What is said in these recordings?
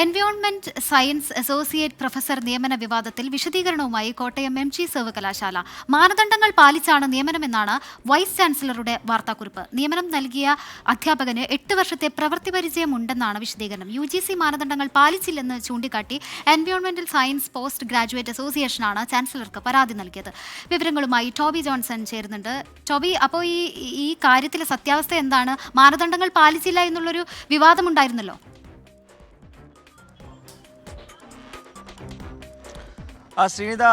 Environment science associate professor നിയമന വിവാദത്തിൽ വിശദീകരണവുമായി കോട്ടയം എം ജി സർവകലാശാല. മാനദണ്ഡങ്ങൾ പാലിച്ചാണ് നിയമനമെന്നാണ് വൈസ് ചാൻസലറുടെ വാർത്താക്കുറിപ്പ്. നിയമനം നൽകിയ അധ്യാപകന് എട്ട് വർഷത്തെ പ്രവൃത്തി പരിചയം ഉണ്ടെന്നാണ് വിശദീകരണം. യു ജി സി മാനദണ്ഡങ്ങൾ പാലിച്ചില്ലെന്ന് ചൂണ്ടിക്കാട്ടി എൻവയോൺമെന്റൽ സയൻസ് പോസ്റ്റ് ഗ്രാജുവേറ്റ് അസോസിയേഷനാണ് ചാൻസലർക്ക് പരാതി നൽകിയത്. വിവരങ്ങളുമായി ടോബി ജോൺസൺ ചേരുന്നുണ്ട്. ടോബി അപ്പോൾ ഈ ഈ കാര്യത്തിലെ സത്യാവസ്ഥ എന്താണ്? മാനദണ്ഡങ്ങൾ പാലിച്ചില്ല എന്നുള്ളൊരു വിവാദമുണ്ടായിരുന്നല്ലോ? ശ്രീനിത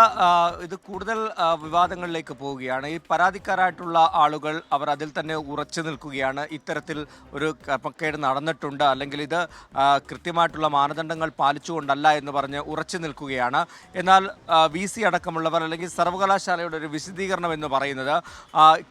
ഇത് കൂടുതൽ വിവാദങ്ങളിലേക്ക് പോവുകയാണ്. ഈ പരാതിക്കാരായിട്ടുള്ള ആളുകൾ അവർ അതിൽ തന്നെ ഉറച്ചു നിൽക്കുകയാണ്. ഇത്തരത്തിൽ ഒരു ക്രമക്കേട് നടന്നിട്ടുണ്ട്. അല്ലെങ്കിൽ ഇത് കൃത്യമായിട്ടുള്ള മാനദണ്ഡങ്ങൾ പാലിച്ചുകൊണ്ടല്ല എന്ന് പറഞ്ഞ് ഉറച്ചു നിൽക്കുകയാണ്. എന്നാൽ വി സി അടക്കമുള്ളവർ അല്ലെങ്കിൽ സർവകലാശാലയുടെ ഒരു വിശദീകരണം എന്ന് പറയുന്നത്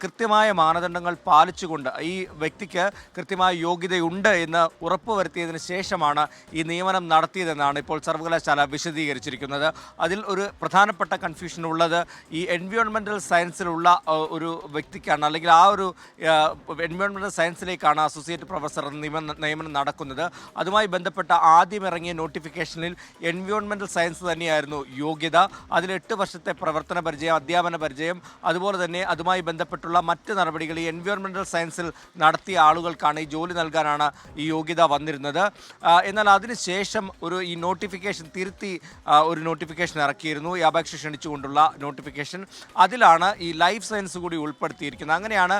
കൃത്യമായ മാനദണ്ഡങ്ങൾ പാലിച്ചുകൊണ്ട് ഈ വ്യക്തിക്ക് കൃത്യമായ യോഗ്യതയുണ്ട് എന്ന് ഉറപ്പുവരുത്തിയതിന് ശേഷമാണ് ഈ നിയമനം നടത്തിയതെന്നാണ് ഇപ്പോൾ സർവകലാശാല വിശദീകരിച്ചിരിക്കുന്നത്. അതിൽ ഒരു പ്രധാനപ്പെട്ട കൺഫ്യൂഷൻ ഉള്ളത് ഈ എൻവയോൺമെന്റൽ സയൻസിലുള്ള ഒരു വ്യക്തിക്കാണ്. അല്ലെങ്കിൽ ആ ഒരു എൻവയോൺമെന്റൽ സയൻസിലേക്കാണ് അസോസിയേറ്റ് പ്രൊഫസർ നിയമനം നിയമനം നടക്കുന്നത്. അതുമായി ബന്ധപ്പെട്ട ആദ്യം ഇറങ്ങിയ നോട്ടിഫിക്കേഷനിൽ എൻവയോൺമെന്റൽ സയൻസ് തന്നെയായിരുന്നു യോഗ്യത. അതിൽ എട്ട് വർഷത്തെ പ്രവർത്തന പരിചയം അധ്യാപന പരിചയം. അതുപോലെ തന്നെ അതുമായി ബന്ധപ്പെട്ടുള്ള മറ്റ് നടപടികൾ ഈ എൻവയോൺമെന്റൽ സയൻസിൽ നടത്തിയ ആളുകൾക്കാണ് ഈ ജോലി നൽകാനാണ് ഈ യോഗ്യത വന്നിരുന്നത്. എന്നാൽ അതിനുശേഷം ഒരു ഈ നോട്ടിഫിക്കേഷൻ തിരുത്തി ഒരു നോട്ടിഫിക്കേഷൻ ഇറക്കിയിരുന്നു ഈ അപേക്ഷ ക്ഷണിച്ചുകൊണ്ടുള്ള നോട്ടിഫിക്കേഷൻ അതിലാണ് ഈ ലൈഫ് സയൻസ് കൂടി ഉൾപ്പെടുത്തിയിരിക്കുന്നത്. അങ്ങനെയാണ്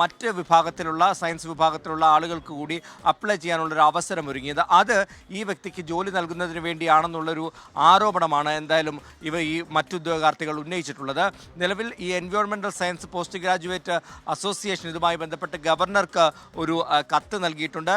മറ്റ് വിഭാഗത്തിലുള്ള സയൻസ് വിഭാഗത്തിലുള്ള ആളുകൾക്ക് കൂടി അപ്ലൈ ചെയ്യാനുള്ളൊരു അവസരം ഒരുങ്ങിയത്. അത് ഈ വ്യക്തിക്ക് ജോലി നൽകുന്നതിന് വേണ്ടിയാണെന്നുള്ളൊരു ആരോപണമാണ് എന്തായാലും ഇവ ഈ മറ്റുദ്യോഗാർത്ഥികൾ ഉന്നയിച്ചിട്ടുള്ളത്. നിലവിൽ ഈ എൻവയോൺമെന്റൽ സയൻസ് പോസ്റ്റ് ഗ്രാജുവേറ്റ് അസോസിയേഷൻ ഇതുമായി ബന്ധപ്പെട്ട് ഗവർണർക്ക് ഒരു കത്ത് നൽകിയിട്ടുണ്ട്.